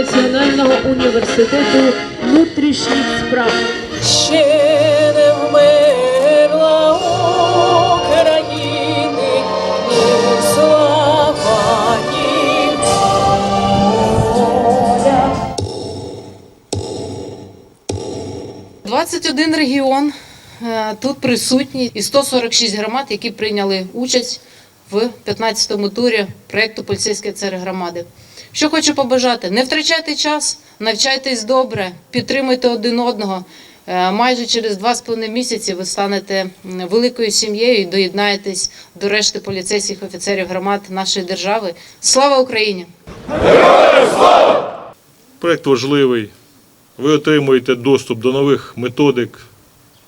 Національного університету внутрішніх справ. Ще не вмерла України, ні слава, ні воля. 21 регіон е, тут присутні і 146 громад, які прийняли участь в 15-му турі проєкту Поліцейські цари громади. Що хочу побажати: не втрачайте час, навчайтесь добре, підтримуйте один одного. Е, Майже через два з половиною місяці ви станете великою сім'єю і доєднаєтесь до решти поліцейських офіцерів громад нашої держави. Слава Україні! Проект важливий. Ви отримуєте доступ до нових методик,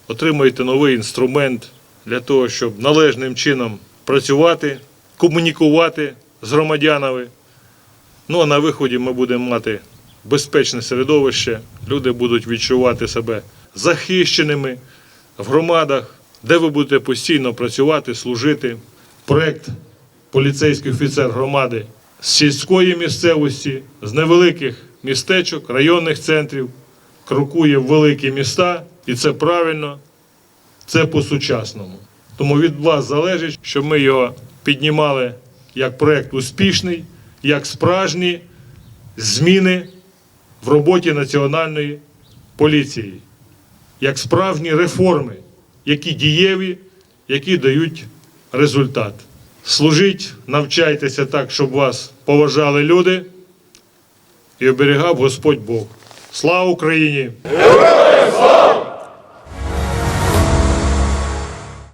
отримуєте новий інструмент для того, щоб належним чином працювати, комунікувати з громадянами. Ну а на виході ми будемо мати безпечне середовище, люди будуть відчувати себе захищеними в громадах, де ви будете постійно працювати, служити. Проект поліцейський офіцер громади з сільської місцевості, з невеликих містечок, районних центрів, крокує в великі міста, і це правильно, це по-сучасному. Тому від вас залежить, щоб ми його піднімали як проект успішний, як справжні зміни в роботі національної поліції, як справжні реформи, які дієві, які дають результат. Служіть, навчайтеся так, щоб вас поважали люди і оберігав Господь Бог. Слава Україні! Героям слава!